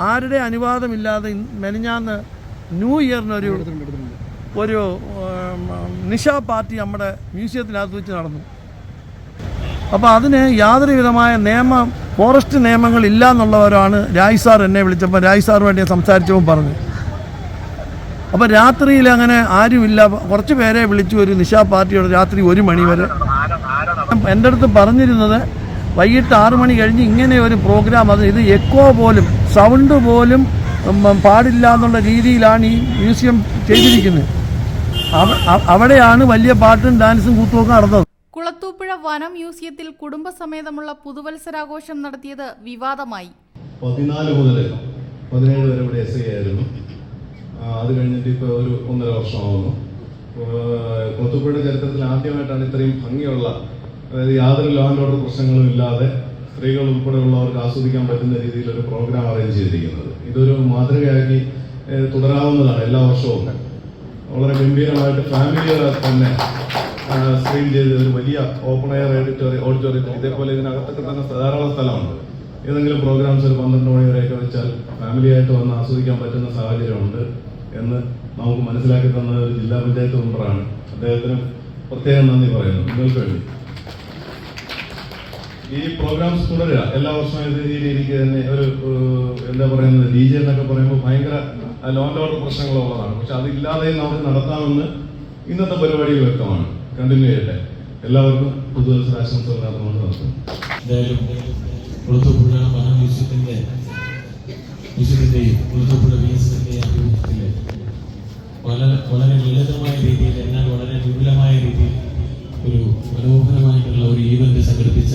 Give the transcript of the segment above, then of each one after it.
ആരുടെ അനുവാദമില്ലാതെ മെനിഞ്ഞാന്ന് ന്യൂ ഇയറിനൊരു ഒരു നിഷ പാർട്ടി നമ്മുടെ മ്യൂസിയത്തിനകത്ത് വെച്ച് നടന്നു. അപ്പോൾ അതിന് യാതൊരു വിധമായ നിയമം ഫോറസ്റ്റ് നിയമങ്ങൾ ഇല്ല എന്നുള്ളവരാണ് രായ് സാർ എന്നെ വിളിച്ചപ്പോൾ രായ് സാർ വേണ്ടി സംസാരിച്ചപ്പോൾ പറഞ്ഞു അപ്പോൾ രാത്രിയിൽ അങ്ങനെ ആരുമില്ല. കുറച്ച് പേരെ വിളിച്ചു. ഒരു നിശാ പാർട്ടിയോട് രാത്രി ഒരു മണി വരെ. എന്റെ അടുത്ത് പറഞ്ഞിരുന്നത് വൈകിട്ട് ആറു മണി കഴിഞ്ഞ് ഇങ്ങനെ ഒരു പ്രോഗ്രാം അത് ഇത് എക്കോ പോലും സൗണ്ട് പോലും പാടില്ല എന്നുള്ള രീതിയിലാണ് ഈ മ്യൂസിയം ചെയ്തിരിക്കുന്നത്. അവ- അവ- അവിടെയാണ് വലിയ പാട്ടും ഡാൻസും കൂത്തുമൊക്കെ നടന്നത്. കുളത്തൂപ്പുഴ വനം മ്യൂസിയത്തിൽ കുടുംബസമേതമുള്ള പുതുവത്സരാഘോഷം നടത്തിയത് വിവാദമായി. പതിനാല് മുതൽ പതിനേഴ് വരെ ഇവിടെ എസ് ഐ ആയിരുന്നു. അത് കഴിഞ്ഞിട്ട് ഇപ്പോൾ ഒരു ഒന്നര വർഷമാവുന്നു. കുളത്തൂപ്പുഴ ചരിത്രത്തിൽ ആദ്യമായിട്ടാണ് ഇത്രയും ഭംഗിയുള്ള അതായത് യാതൊരു ലോ ആൻഡ് ഓർഡർ പ്രശ്നങ്ങളും ഇല്ലാതെ സ്ത്രീകൾ ഉൾപ്പെടെയുള്ളവർക്ക് ആസ്വദിക്കാൻ പറ്റുന്ന രീതിയിൽ ഒരു പ്രോഗ്രാം അറേഞ്ച് ചെയ്തിരിക്കുന്നത്. ഇതൊരു മാതൃകയാക്കി തുടരാവുന്നതാണ് എല്ലാ വർഷവും. വളരെ ഗംഭീരമായിട്ട് ഫാമിലി തന്നെ സ്ക്രീൻ ചെയ്ത് ഒരു വലിയ ഓപ്പൺ എയർ ഓഡിറ്റോറിയം ഓഡിറ്റോറിയത്തിൽ ഇതേപോലെ ഇതിനകത്തൊക്കെ തന്നെ ധാരാളം സ്ഥലമുണ്ട്. ഏതെങ്കിലും പ്രോഗ്രാംസ് ഒരു പന്ത്രണ്ട് മണി വരെയൊക്കെ വെച്ചാൽ ഫാമിലിയായിട്ട് വന്ന് ആസ്വദിക്കാൻ പറ്റുന്ന സാഹചര്യമുണ്ട് എന്ന് നമുക്ക് മനസ്സിലാക്കി തന്നത് ജില്ലാ പഞ്ചായത്ത് മെമ്പറാണ് അദ്ദേഹത്തിന് പ്രത്യേകം നന്ദി പറയുന്നു. നിങ്ങൾക്ക് വേണ്ടി. ഈ പ്രോഗ്രാംസ് തുടരുക. എല്ലാ വർഷവും ഇത് ഈ തന്നെ ഒരു എന്താ പറയുന്നത് ഡി ജെ എന്നൊക്കെ പറയുമ്പോൾ ഭയങ്കര ലോ ആൻഡ് ഓർഡർ പ്രശ്നങ്ങളുള്ളതാണ്. പക്ഷെ അതില്ലാതെയും നമുക്ക് നടത്താമെന്ന് ഇന്നത്തെ പരിപാടി വ്യക്തമാണ്. കണ്ടിന്യൂ ചെയ്യട്ടെ. എല്ലാവർക്കും പുതുവത്സരാശംസകൾ നേർന്നുകൊണ്ട് നടത്തുന്നു എന്തായാലും കുളത്തൂപ്പുഴ വന മ്യൂസിയത്തിന്റെ മ്യൂസിയത്തിന്റെയും കുളത്തൂപ്പുഴ മ്യൂസിയത്തിന്റെയും ആഭിമുഖ്യത്തിൽ വളരെ വളരെ ലളിതമായ രീതിയിൽ എന്നാൽ വളരെ വിപുലമായ രീതിയിൽ ഒരു മനോഹരമായിട്ടുള്ള ഒരു ഈവന്റ് സംഘടിപ്പിച്ച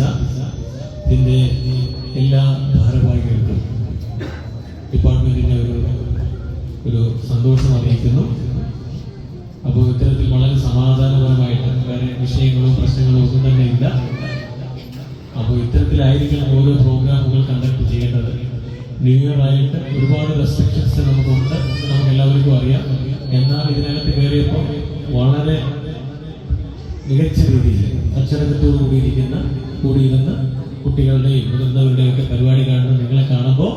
ഇതിന്റെ എല്ലാ ഭാരവാഹികൾക്കും ഡിപ്പാർട്ട്മെന്റിന്റെ ഒരു ഒരു സന്തോഷം അറിയിക്കുന്നു. അപ്പോൾ ഇത്തരത്തിൽ വളരെ സമാധാനപരമായിട്ട് വേറെ വിഷയങ്ങളോ പ്രശ്നങ്ങളോ ഒന്നും തന്നെ ഇല്ല. അപ്പോൾ ഇത്തരത്തിലായിരിക്കണം ഓരോ പ്രോഗ്രാമുകൾ കണ്ടക്ട് ചെയ്യേണ്ടത്. ന്യൂ ഇയർ ആയിട്ട് ഒരുപാട് റെസ്ട്രിക്ഷൻസ് നമുക്കുണ്ട്. നമുക്ക് എല്ലാവർക്കും അറിയാം. എന്നാൽ ഇതിനകത്ത് കയറിയപ്പോൾ വളരെ മികച്ച രീതിയിൽ അച്ചടക്കത്തോടു കൂടിയിരിക്കുന്ന കൂടിയിരുന്ന് കുട്ടികളുടെയും മുതിർന്നവരുടെയും ഒക്കെ പരിപാടി കാണുന്ന നിങ്ങളെ കാണുമ്പോൾ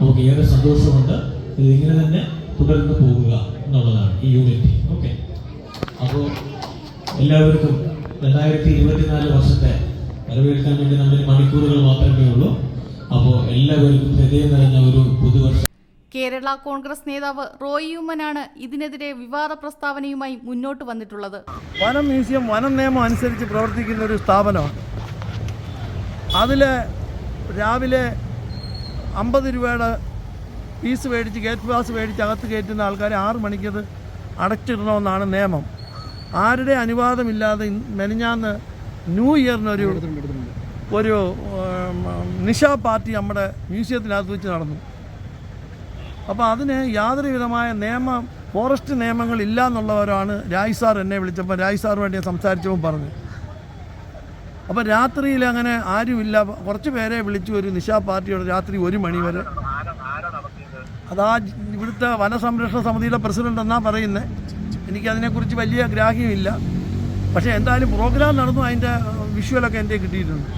നമുക്ക് ഏറെ സന്തോഷമുണ്ട്. ഇതിങ്ങനെ തന്നെ തുടർന്ന് പോകുക എന്നുള്ളതാണ് ഈ യൂണിറ്റി. ഓക്കെ. അപ്പോൾ എല്ലാവർക്കും രണ്ടായിരത്തി ഇരുപത്തിനാല് വർഷത്തെ വരവേൽക്കാൻ വേണ്ടി നമ്മൾ മണിക്കൂറുകൾ മാത്രമേ ഉള്ളൂ. അപ്പോൾ എല്ലാവർക്കും ഹൃദയം നിറഞ്ഞ ഒരു പുതുവർഷം കേരള കോൺഗ്രസ് നേതാവ് റോയി ഉമ്മനാണ് ഇതിനെതിരെ വിവാദ പ്രസ്താവനയുമായി മുന്നോട്ട് വന്നിട്ടുള്ളത്. വനം മ്യൂസിയം വനം നിയമം അനുസരിച്ച് പ്രവർത്തിക്കുന്ന ഒരു സ്ഥാപനമാണ്. അതിൽ രാവിലെ അമ്പത് രൂപയുടെ ഫീസ് മേടിച്ച് ഗേറ്റ് പാസ് മേടിച്ച് അകത്ത് കയറ്റുന്ന ആൾക്കാരെ ആറ് മണിക്കത് അടച്ചിടണമെന്നാണ് നിയമം. ആരുടെ അനുവാദമില്ലാതെ മെനിഞ്ഞാന്ന് ന്യൂ ഇയറിനൊരു ഒരു നിഷ പാർട്ടി നമ്മുടെ മ്യൂസിയത്തിനകത്ത് വെച്ച് നടന്നു. അപ്പോൾ അതിന് യാതൊരു വിധമായ നിയമം ഫോറസ്റ്റ് നിയമങ്ങൾ ഇല്ല എന്നുള്ളവരാണ് രായ് സാർ എന്നെ വിളിച്ചപ്പോൾ രായ് വേണ്ടി ഞാൻ സംസാരിച്ചപ്പോൾ പറഞ്ഞു അപ്പോൾ രാത്രിയിൽ അങ്ങനെ ആരുമില്ല. കുറച്ച് പേരെ വിളിച്ചു ഒരു നിശാ പാർട്ടിയുടെ രാത്രി ഒരു മണി വരെ. അതാ ഇവിടുത്തെ വനസംരക്ഷണ സമിതിയുടെ പ്രസിഡന്റ് എന്നാ പറയുന്നത് എനിക്കതിനെക്കുറിച്ച് വലിയ ഗ്രാഹ്യമില്ല. പക്ഷേ എന്തായാലും പ്രോഗ്രാം നടന്നു. അതിന്റെ വിഷ്വലൊക്കെ എന്റെ കിട്ടിയിട്ടുണ്ട്.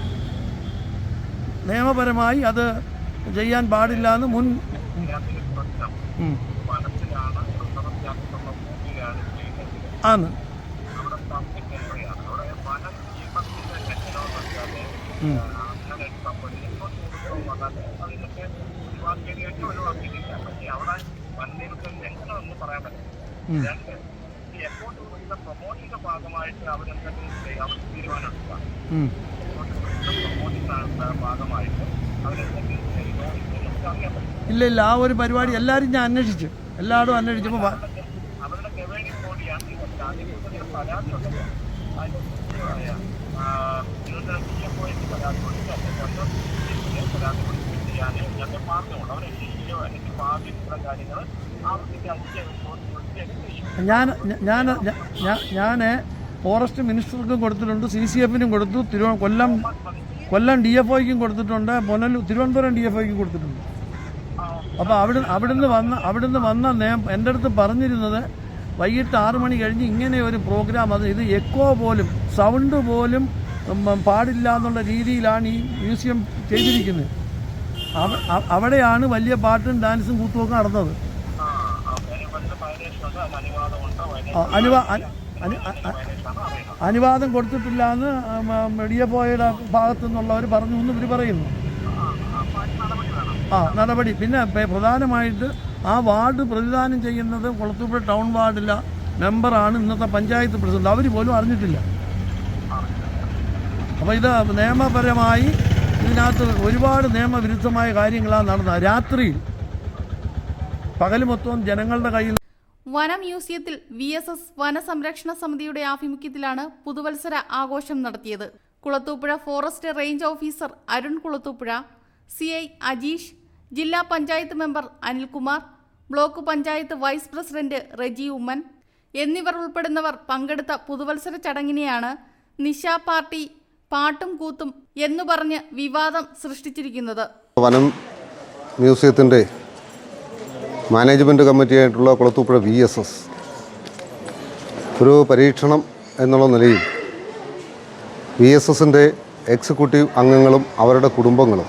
നിയമപരമായി അത് ചെയ്യാൻ പാടില്ല എന്ന് മുൻ. ആണ്. പ്രൊമോഷന്റെ ഭാഗമായിട്ട് ഇല്ല ഇല്ല ആ ഒരു പരിപാടി എല്ലാവരും ഞാൻ അന്വേഷിച്ചു. എല്ലായിടും അന്വേഷിച്ചപ്പോൾ അവരുടെ ഞാൻ ഞാൻ ഞാൻ ഫോറസ്റ്റ് മിനിസ്റ്റർക്കും കൊടുത്തിട്ടുണ്ട് സി സി എഫിനും കൊടുത്തു തിരുവ കൊല്ലം കൊല്ലം ഡി എഫ് ഒക്കും കൊടുത്തിട്ടുണ്ട് പുനലൂർ തിരുവനന്തപുരം ഡി എഫ് ഒക്കും കൊടുത്തിട്ടുണ്ട്. അപ്പോൾ അവിടെ അവിടുന്ന് വന്ന അവിടുന്ന് വന്ന നിയം എന്റെ അടുത്ത് പറഞ്ഞിരുന്നത് വൈകിട്ട് ആറു മണി കഴിഞ്ഞ് ഇങ്ങനെ ഒരു പ്രോഗ്രാം അത് ഇത് എക്കോ പോലും സൗണ്ട് പോലും പാടില്ല എന്നുള്ള രീതിയിലാണ് ഈ മ്യൂസിയം ചെയ്തിരിക്കുന്നത്. അവ- അവ- അവിടെയാണ് വലിയ പാട്ടും ഡാൻസും കൂത്തുമൊക്കെ നടന്നത്. അനുവാ അനുവാദം കൊടുത്തിട്ടില്ല എന്ന് മെഡിയപ്പോയുടെ ഭാഗത്തു നിന്നുള്ളവർ പറഞ്ഞു എന്ന് ഇവർ പറയുന്നു. ആ നടപടി. പിന്നെ പ്രധാനമായിട്ട് ആ വാർഡ് പ്രതിദാനം ചെയ്യുന്നത് കുളത്തൂപ്പുഴ ടൗൺ വാർഡിലെ മെമ്പറാണ് ഇന്നത്തെ പഞ്ചായത്ത് പ്രസിഡന്റ്. അവർ പോലും അറിഞ്ഞിട്ടില്ല. അപ്പോൾ ഇത് നിയമപരമായി ഇതിനകത്ത് ഒരുപാട് നിയമവിരുദ്ധമായ കാര്യങ്ങളാണ് നടന്നത്. രാത്രി പകൽ മൊത്തം ജനങ്ങളുടെ കയ്യിൽ വനം മ്യൂസിയത്തിൽ വി എസ് എസ് വനസംരക്ഷണ സമിതിയുടെ ആഭിമുഖ്യത്തിലാണ് പുതുവത്സര ആഘോഷം നടത്തിയത്. Kulathupuzha forest range officer Arun Kulathupuzha C I Ajeesh ജില്ലാ panchayat member Anilkumar block panchayat vice president Reji Oommen എന്നിവർ ഉൾപ്പെടുന്നവർ പങ്കെടുത്ത പുതുവത്സര ചടങ്ങിനെയാണ് നിശ പാർട്ടി പാട്ടും കൂത്തും എന്ന് പറഞ്ഞ് വിവാദം സൃഷ്ടിച്ചിരിക്കുന്നത്. വനം മ്യൂസിയത്തിന്റെ മാനേജ്മെന്റ് കമ്മിറ്റിയായിട്ടുള്ള കുളത്തൂപ്പുഴ വി എസ് എസ്. ഒരു പരീക്ഷണം എന്നുള്ള നിലയിൽ വി എസ് എസിന്റെ എക്സിക്യൂട്ടീവ് അംഗങ്ങളും അവരുടെ കുടുംബങ്ങളും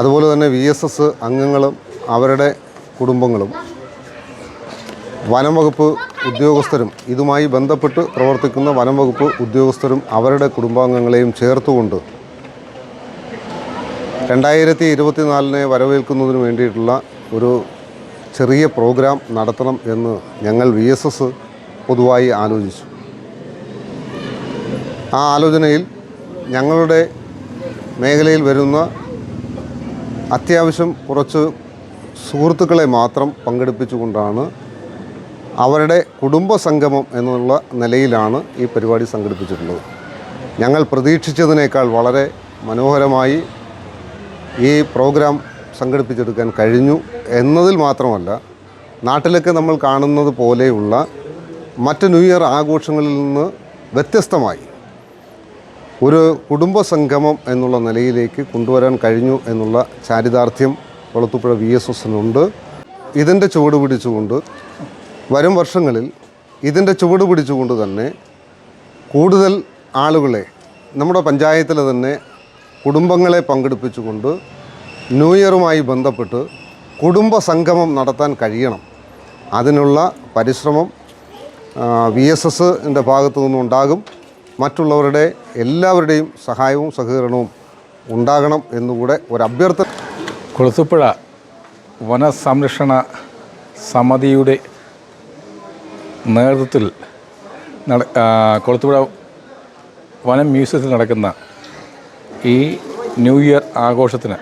അതുപോലെ തന്നെ വി എസ് എസ് അംഗങ്ങളും അവരുടെ കുടുംബങ്ങളും വനം വകുപ്പ് ഉദ്യോഗസ്ഥരും ഇതുമായി ബന്ധപ്പെട്ട് പ്രവർത്തിക്കുന്ന വനം വകുപ്പ് ഉദ്യോഗസ്ഥരും അവരുടെ കുടുംബാംഗങ്ങളെയും ചേർത്തുകൊണ്ട് രണ്ടായിരത്തി ഇരുപത്തിനാലിനെ വരവേൽക്കുന്നതിന് വേണ്ടിയിട്ടുള്ള ഒരു ചെറിയ പ്രോഗ്രാം നടത്തണം എന്ന് ഞങ്ങൾ വി എസ് എസ് പൊതുവായി ആലോചിച്ചു. ആ ആലോചനയിൽ ഞങ്ങളുടെ മേഖലയിൽ വരുന്ന അത്യാവശ്യം കുറച്ച് സുഹൃത്തുക്കളെ മാത്രം പങ്കെടുപ്പിച്ചുകൊണ്ടാണ് അവരുടെ കുടുംബ സംഗമം എന്നുള്ള നിലയിലാണ് ഈ പരിപാടി സംഘടിപ്പിച്ചിട്ടുള്ളത്. ഞങ്ങൾ പ്രതീക്ഷിച്ചതിനേക്കാൾ വളരെ മനോഹരമായി ഈ പ്രോഗ്രാം സംഘടിപ്പിച്ചെടുക്കാൻ കഴിഞ്ഞു എന്നതിൽ മാത്രമല്ല നാട്ടിലൊക്കെ നമ്മൾ കാണുന്നത് പോലെയുള്ള മറ്റ് ന്യൂ ഇയർ ആഘോഷങ്ങളിൽ നിന്ന് വ്യത്യസ്തമായി ഒരു കുടുംബ സംഗമം എന്നുള്ള നിലയിലേക്ക് കൊണ്ടുവരാൻ കഴിഞ്ഞു എന്നുള്ള ചാരിതാർത്ഥ്യം കൊളത്തുപുഴ വി എസ് എസിനുണ്ട്. ഇതിന്റെ ചുവട് പിടിച്ചുകൊണ്ട് വരും വർഷങ്ങളിൽ ഇതിന്റെ ചുവട് പിടിച്ചുകൊണ്ട് തന്നെ കൂടുതൽ ആളുകളെ നമ്മുടെ പഞ്ചായത്തിൽ തന്നെ കുടുംബങ്ങളെ പങ്കെടുപ്പിച്ചുകൊണ്ട് ന്യൂ ഇയറുമായി ബന്ധപ്പെട്ട് കുടുംബ സംഗമം നടത്താൻ കഴിയണം. അതിനുള്ള പരിശ്രമം വി എസ് എസിന്റെ ഭാഗത്തു നിന്നുണ്ടാകും. മറ്റുള്ളവരുടെ എല്ലാവരുടെയും സഹായവും സഹകരണവും ഉണ്ടാകണം എന്നുകൂടെ ഒരു അഭ്യർത്ഥന. കുളത്തുപ്പുഴ വനസംരക്ഷണ സമിതിയുടെ നേതൃത്വത്തിൽ നട കൊളത്തുപുഴ വനം മ്യൂസിയത്തിൽ നടക്കുന്ന ഈ ന്യൂ ഇയർ ആഘോഷത്തിന്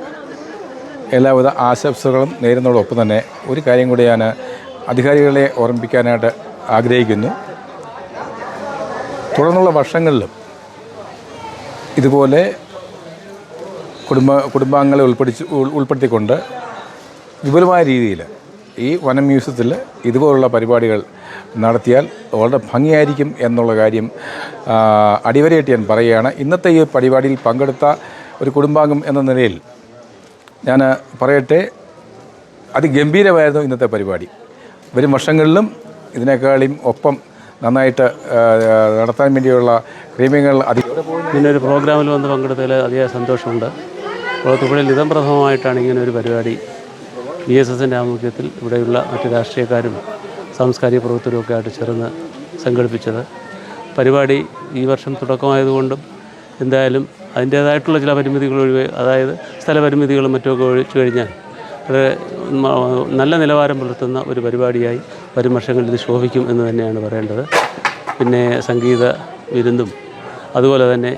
എല്ലാവിധ ആശംസകളും നേരുന്നതോടൊപ്പം തന്നെ ഒരു കാര്യം കൂടി ഞാൻ അധികാരികളെ ഓർമ്മിപ്പിക്കാനായിട്ട് ആഗ്രഹിക്കുന്നു. തുടർന്നുള്ള വർഷങ്ങളിലും ഇതുപോലെ കുടുംബ കുടുംബാംഗങ്ങളെ ഉൾപ്പെടുത്തി ഉൾപ്പെടുത്തിക്കൊണ്ട് വിപുലമായ രീതിയിൽ ഈ വനം മ്യൂസിയത്തിൽ ഇതുപോലുള്ള പരിപാടികൾ നടത്തിയാൽ വളരെ ഭംഗിയായിരിക്കും എന്നുള്ള കാര്യം അടിവരയിട്ട് ഞാൻ പറയുകയാണ്. ഇന്നത്തെ ഈ പരിപാടിയിൽ പങ്കെടുത്ത ഒരു കുടുംബാംഗം എന്ന നിലയിൽ ഞാൻ പറയട്ടെ അതിഗംഭീരമായിരുന്നു ഇന്നത്തെ പരിപാടി. വരും വർഷങ്ങളിലും ഇതിനേക്കാളും ഒപ്പം നന്നായിട്ട് നടത്താൻ വേണ്ടിയുള്ള ക്രമീകരണങ്ങൾ അതി ഇങ്ങനെ ഒരു പ്രോഗ്രാമിൽ വന്ന് പങ്കെടുത്തതിൽ അതിയായ സന്തോഷമുണ്ട്. കുളത്തുപുഴയിൽ ഇതം പ്രഥമമായിട്ടാണ് ഇങ്ങനെ ഒരു പരിപാടി ബി എസ് എസിന്റെ ആഭിമുഖ്യത്തിൽ ഇവിടെയുള്ള മറ്റ് രാഷ്ട്രീയക്കാരും സാംസ്കാരിക പ്രവർത്തകരും ഒക്കെ ആയിട്ട് ചേർന്ന് സംഘടിപ്പിച്ചത്. പരിപാടി ഈ വർഷം തുടക്കമായതുകൊണ്ടും എന്തായാലും അതിന്റേതായിട്ടുള്ള ചില പരിമിതികൾ ഒഴിവ് അതായത് സ്ഥലപരിമിതികളും മറ്റുമൊക്കെ ഒഴിച്ചു കഴിഞ്ഞാൽ വളരെ നല്ല നിലവാരം പുലർത്തുന്ന ഒരു പരിപാടിയായി വരും വർഷങ്ങളിൽ ഇത് ശോഭിക്കും എന്ന് തന്നെയാണ് പറയേണ്ടത്. പിന്നെ സംഗീത വിരുന്നും അതുപോലെ തന്നെ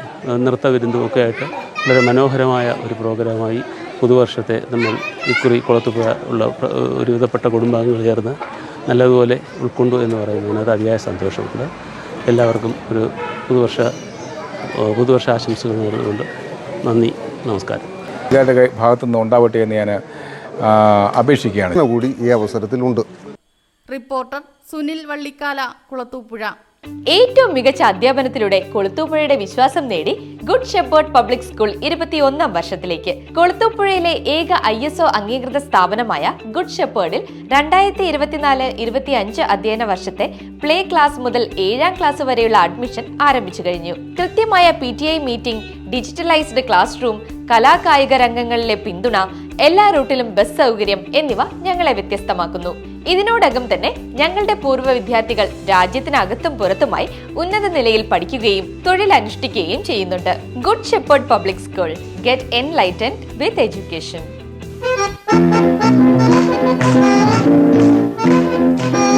നൃത്ത വിരുന്നും ഒക്കെ ആയിട്ട് വളരെ മനോഹരമായ ഒരു പ്രോഗ്രാമായി പുതുവർഷത്തെ നമ്മൾ ഇക്കുറി കുളത്തുപുഴ ഉള്ള ഒരുവിധപ്പെട്ട ഒരു കുടുംബാംഗങ്ങൾ ചേർന്ന് നല്ലതുപോലെ ഉൾക്കൊണ്ടു എന്ന് പറയുന്നതിന് അത് അതിയായ സന്തോഷമുണ്ട്. എല്ലാവർക്കും ഒരു പുതുവർഷ പുതുവർഷ ആശംസകൾ നേർന്നുകൊണ്ട് നന്ദി നമസ്കാരം. എല്ലാവരുടെ ഭാഗത്തു നിന്ന് ഉണ്ടാവട്ടെ എന്ന് ഞാൻ അപേക്ഷിക്കുകയാണ്. കൂടി ഈ അവസരത്തിലുണ്ട്. റിപ്പോർട്ടർ സുനിൽ വള്ളിക്കാല കുളത്തൂപ്പുഴ. ഏറ്റവും മികച്ച അധ്യാപനത്തിലൂടെ കൊളുത്തൂപ്പുഴയുടെ വിശ്വാസം നേടി ഗുഡ് ഷെപ്പേർഡ് പബ്ലിക് സ്കൂൾ ഇരുപത്തിയൊന്നാം വർഷത്തിലേക്ക്. കൊളുത്തൂപ്പുഴയിലെ ഏക ഐ എസ് ഒ അംഗീകൃത സ്ഥാപനമായ ഗുഡ് ഷെപ്പേർഡിൽ രണ്ടായിരത്തി ഇരുപത്തിനാല് ഇരുപത്തി അഞ്ച് അധ്യയന വർഷത്തെ പ്ലേ ക്ലാസ് മുതൽ ഏഴാം ക്ലാസ് വരെയുള്ള അഡ്മിഷൻ ആരംഭിച്ചു കഴിഞ്ഞു. കൃത്യമായ P T I meeting digitalised class room കലാകായിക രംഗങ്ങളിലെ പിന്തുണ എല്ലാ റൂട്ടിലും ബസ് സൗകര്യം എന്നിവ ഞങ്ങളെ വ്യത്യസ്തമാക്കുന്നു. ഇതിനോടകം തന്നെ ഞങ്ങളുടെ പൂർവ വിദ്യാർത്ഥികൾ രാജ്യത്തിനകത്തും പുറത്തുമായി ഉന്നത നിലയിൽ പഠിക്കുകയും തൊഴിൽ അനുഷ്ഠിക്കുകയും ചെയ്യുന്നുണ്ട്. Good shepherd public school. Get enlightened with education.